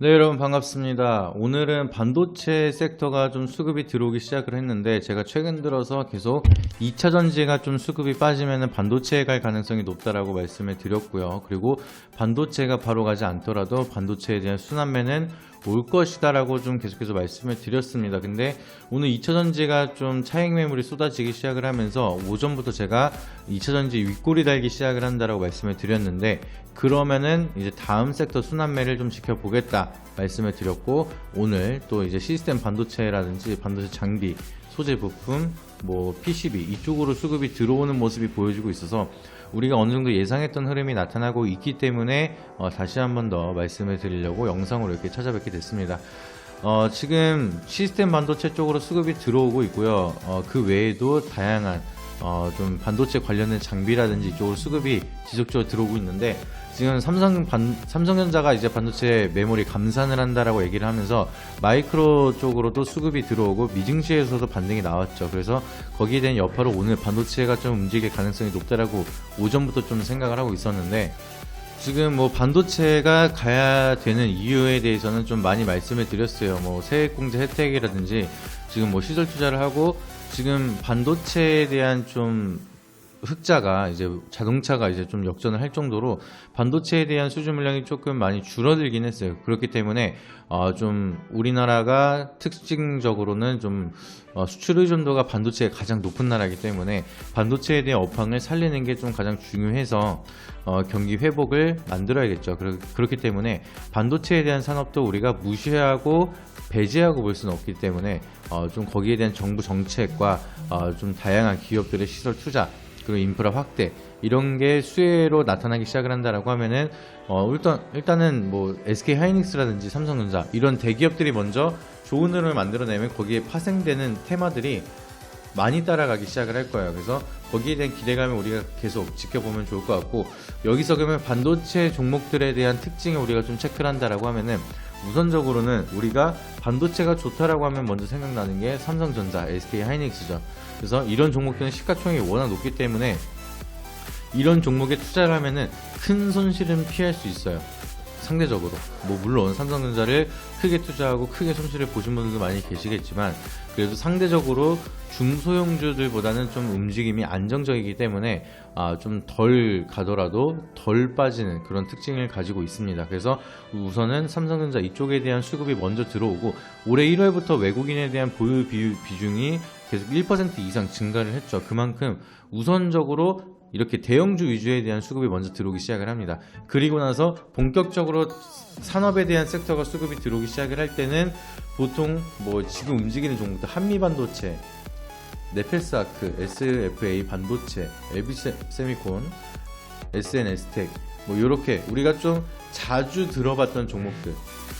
네, 여러분 반갑습니다. 오늘은 반도체 섹터가 좀 수급이 들어오기 시작을 했는데 제가 최근 들어서 계속 2차 전지가 좀 수급이 빠지면 반도체에 갈 가능성이 높다라고 말씀을 드렸고요. 그리고 반도체가 바로 가지 않더라도 반도체에 대한 순환매는 올 것이다라고 좀 계속해서 말씀을 드렸습니다. 근데 오늘 2차 전지가 좀 차익 매물이 쏟아지기 시작을 하면서 오전부터 제가 2차 전지 윗골이 달기 시작을 한다라고 말씀을 드렸는데 그러면은 이제 다음 섹터 순환매를 좀 지켜보겠다 말씀을 드렸고 오늘 또 이제 시스템 반도체라든지 반도체 장비 소재 부품, 뭐 PCB 이쪽으로 수급이 들어오는 모습이 보여지고 있어서 우리가 어느 정도 예상했던 흐름이 나타나고 있기 때문에 어, 다시 한 번 더 말씀을 드리려고 영상으로 이렇게 찾아뵙게 됐습니다. 어, 지금 시스템 반도체 쪽으로 수급이 들어오고 있고요. 어, 그 외에도 다양한 어, 좀 반도체 관련된 장비라든지 이쪽으로 수급이 지속적으로 들어오고 있는데 지금 삼성 반, 삼성전자가 이제 반도체 메모리 감산을 한다라고 얘기를 하면서 마이크로 쪽으로도 수급이 들어오고 미증시에서도 반등이 나왔죠. 그래서 거기에 대한 여파로 오늘 반도체가 좀 움직일 가능성이 높다라고 오전부터 좀 생각을 하고 있었는데 지금 뭐 반도체가 가야 되는 이유에 대해서는 좀 많이 말씀을 드렸어요. 뭐 세액공제 혜택이라든지 지금 뭐 시설 투자를 하고 지금 반도체에 대한 좀 흑자가 이제 자동차가 이제 좀 역전을 할 정도로 반도체에 대한 수주 물량이 조금 많이 줄어들긴 했어요. 그렇기 때문에 어, 좀 우리나라가 특징적으로는 좀 어, 수출 의존도가 반도체에 가장 높은 나라이기 때문에 반도체에 대한 업황을 살리는 게 좀 가장 중요해서 어, 경기 회복을 만들어야겠죠. 그렇, 그렇기 때문에 반도체에 대한 산업도 우리가 무시하고 배제하고 볼 수는 없기 때문에 어, 좀 거기에 대한 정부 정책과 어, 좀 다양한 기업들의 시설 투자 그리고 인프라 확대 이런 게 수혜로 나타나기 시작을 한다라고 하면은 어 일단 일단은 뭐 SK 하이닉스라든지 삼성전자 이런 대기업들이 먼저 좋은 흐름을 만들어내면 거기에 파생되는 테마들이 많이 따라가기 시작을 할 거예요. 그래서 거기에 대한 기대감을 우리가 계속 지켜보면 좋을 것 같고 여기서 그러면 반도체 종목들에 대한 특징을 우리가 좀 체크를 한다라고 하면은 우선적으로는 우리가 반도체가 좋다라고 하면 먼저 생각나는 게 삼성전자, SK 하이닉스죠. 그래서 이런 종목들은 시가총액이 워낙 높기 때문에 이런 종목에 투자를 하면은 큰 손실은 피할 수 있어요. 상대적으로. 뭐, 물론 삼성전자를 크게 투자하고 크게 손실을 보신 분들도 많이 계시겠지만, 그래도 상대적으로 중소형주들보다는 좀 움직임이 안정적이기 때문에, 아, 좀 덜 가더라도 덜 빠지는 그런 특징을 가지고 있습니다. 그래서 우선은 삼성전자 이쪽에 대한 수급이 먼저 들어오고, 올해 1월부터 외국인에 대한 보유 비중이 계속 1% 이상 증가를 했죠. 그만큼 우선적으로 이렇게 대형주 위주에 대한 수급이 먼저 들어오기 시작을 합니다. 그리고 나서 본격적으로 산업에 대한 섹터가 수급이 들어오기 시작을 할 때는 보통 뭐 지금 움직이는 종목들 한미 반도체, 네페스아크, SFA 반도체, LB 세미콘, SNS텍 뭐 이렇게 우리가 좀 자주 들어봤던 종목들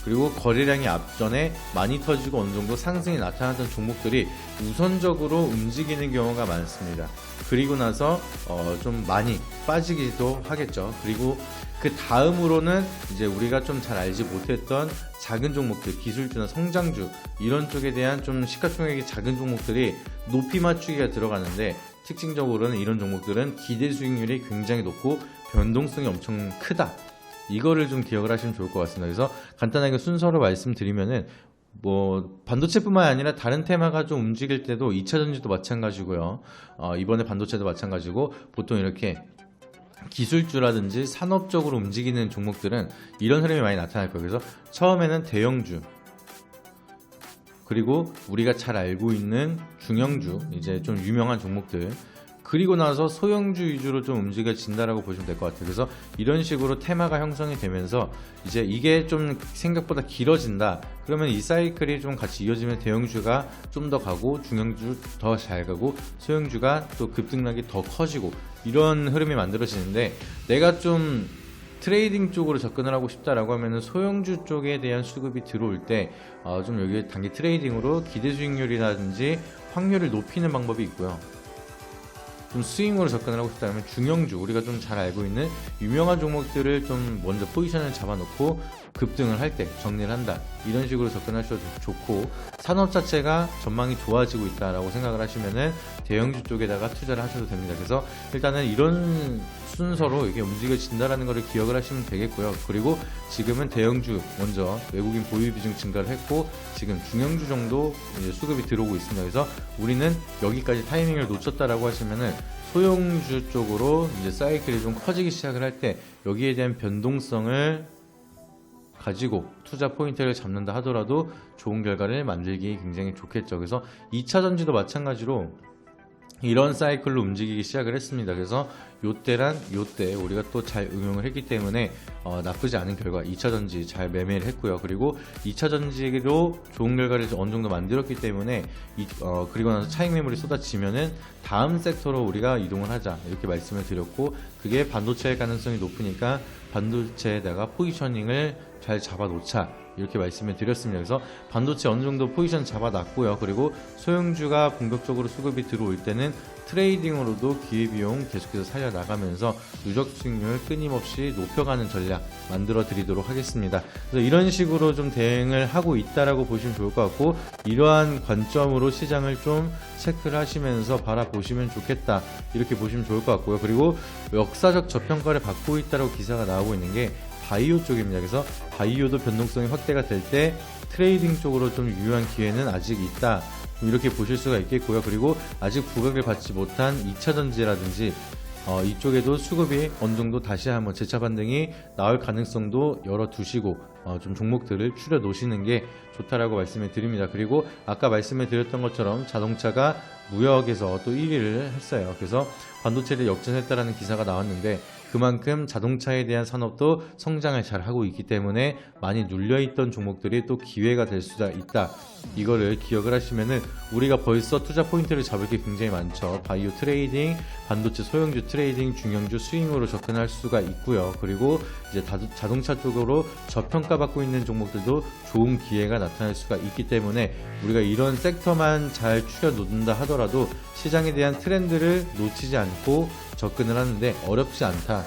그리고 거래량이 앞전에 많이 터지고 어느 정도 상승이 나타났던 종목들이 우선적으로 움직이는 경우가 많습니다. 그리고 나서 어, 좀 많이 빠지기도 하겠죠. 그리고 그 다음으로는 이제 우리가 좀 잘 알지 못했던 작은 종목들, 기술주나 성장주 이런 쪽에 대한 좀 시가총액이 작은 종목들이 높이 맞추기가 들어가는데 특징적으로는 이런 종목들은 기대 수익률이 굉장히 높고 변동성이 엄청 크다. 이거를 좀 기억을 하시면 좋을 것 같습니다. 그래서 간단하게 순서로 말씀드리면은 뭐 반도체뿐만 아니라 다른 테마가 좀 움직일 때도 2차 전지도 마찬가지고요. 어, 이번에 반도체도 마찬가지고 보통 이렇게 기술주라든지 산업적으로 움직이는 종목들은 이런 흐름이 많이 나타날 거예요. 그래서 처음에는 대형주 그리고 우리가 잘 알고 있는 중형주 이제 좀 유명한 종목들 그리고 나서 소형주 위주로 좀 움직여진다라고 보시면 될 것 같아요. 그래서 이런 식으로 테마가 형성이 되면서 이제 이게 좀 생각보다 길어진다. 그러면 이 사이클이 좀 같이 이어지면 대형주가 좀 더 가고 중형주 더 잘 가고 소형주가 또 급등락이 더 커지고 이런 흐름이 만들어지는데 내가 좀 트레이딩 쪽으로 접근을 하고 싶다라고 하면은 소형주 쪽에 대한 수급이 들어올 때, 어, 좀 여기 단기 트레이딩으로 기대 수익률이라든지 확률을 높이는 방법이 있고요. 좀 스윙으로 접근을 하고 싶다면 중형주 우리가 좀 잘 알고 있는 유명한 종목들을 좀 먼저 포지션을 잡아놓고 급등을 할 때 정리를 한다 이런 식으로 접근하셔도 좋고 산업 자체가 전망이 좋아지고 있다라고 생각을 하시면은 대형주 쪽에다가 투자를 하셔도 됩니다. 그래서 일단은 이런 순서로 이게 움직여진다라는 것을 기억을 하시면 되겠고요. 그리고 지금은 대형주 먼저 외국인 보유 비중 증가를 했고 지금 중형주 정도 수급이 들어오고 있습니다. 그래서 우리는 여기까지 타이밍을 놓쳤다라고 하시면은 소형주 쪽으로 이제 사이클이 좀 커지기 시작을 할 때 여기에 대한 변동성을 가지고 투자 포인트를 잡는다 하더라도 좋은 결과를 만들기 굉장히 좋겠죠. 그래서 2차 전지도 마찬가지로 이런 사이클로 움직이기 시작을 했습니다. 그래서 요때랑 요때 우리가 또 잘 응용을 했기 때문에 어, 나쁘지 않은 결과 2차 전지 잘 매매를 했고요. 그리고 2차 전지로 좋은 결과를 어느 정도 만들었기 때문에 이, 어, 그리고 나서 차익 매물이 쏟아지면은 다음 섹터로 우리가 이동을 하자 이렇게 말씀을 드렸고 그게 반도체일 가능성이 높으니까 반도체에다가 포지셔닝을 잘 잡아놓자 이렇게 말씀을 드렸습니다. 그래서 반도체 어느 정도 포지션 잡아놨고요. 그리고 소형주가 본격적으로 수급이 들어올 때는 트레이딩으로도 기회비용 계속해서 살려나가면서 누적 수익률 끊임없이 높여가는 전략 만들어 드리도록 하겠습니다. 그래서 이런 식으로 좀 대응을 하고 있다라고 보시면 좋을 것 같고 이러한 관점으로 시장을 좀 체크를 하시면서 바라보시면 좋겠다 이렇게 보시면 좋을 것 같고요. 그리고 역사적 저평가를 받고 있다라고 기사가 나오고 있는 게 바이오 쪽입니다. 그래서 바이오도 변동성이 확대가 될 때 트레이딩 쪽으로 좀 유효한 기회는 아직 있다. 이렇게 보실 수가 있겠고요. 그리고 아직 부각을 받지 못한 2차 전지라든지 어, 이쪽에도 수급이 어느 정도 다시 한번 재차 반등이 나올 가능성도 열어 두시고 어, 좀 종목들을 추려 놓으시는 게 좋다라고 말씀을 드립니다. 그리고 아까 말씀을 드렸던 것처럼 자동차가 무역에서 또 1위를 했어요. 그래서 반도체를 역전했다라는 기사가 나왔는데 그만큼 자동차에 대한 산업도 성장을 잘 하고 있기 때문에 많이 눌려있던 종목들이 또 기회가 될 수가 있다. 이거를 기억을 하시면은 우리가 벌써 투자 포인트를 잡을 게 굉장히 많죠. 바이오 트레이딩, 반도체 소형주 트레이딩, 중형주 스윙으로 접근할 수가 있고요. 그리고 이제 자동차 쪽으로 저평가받고 있는 종목들도 좋은 기회가 나타날 수가 있기 때문에 우리가 이런 섹터만 잘 추려 놓는다 하더라도 시장에 대한 트렌드를 놓치지 않고 접근을 하는데 어렵지 않다.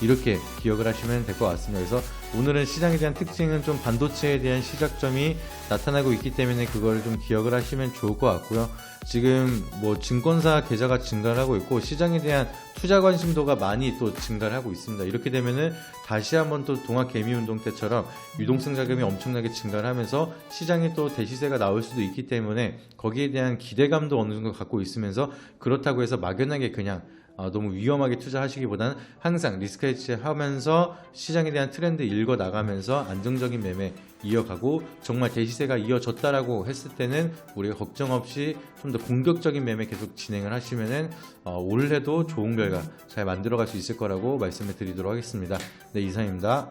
이렇게 기억을 하시면 될 것 같습니다. 그래서 오늘은 시장에 대한 특징은 좀 반도체에 대한 시작점이 나타나고 있기 때문에 그걸 좀 기억을 하시면 좋을 것 같고요. 지금 뭐 증권사 계좌가 증가를 하고 있고 시장에 대한 투자 관심도가 많이 또 증가를 하고 있습니다. 이렇게 되면은 다시 한번 또 동학 개미 운동 때처럼 유동성 자금이 엄청나게 증가를 하면서 시장에 또 대시세가 나올 수도 있기 때문에 거기에 대한 기대감도 어느 정도 갖고 있으면서 그렇다고 해서 막연하게 그냥 어, 너무 위험하게 투자하시기보다는 항상 리스크 해지 하면서 시장에 대한 트렌드 읽어 나가면서 안정적인 매매 이어가고 정말 대시세가 이어졌다라고 했을 때는 우리가 걱정 없이 좀 더 공격적인 매매 계속 진행을 하시면은 어, 올해도 좋은 결과 잘 만들어갈 수 있을 거라고 말씀을 드리도록 하겠습니다. 네 이상입니다.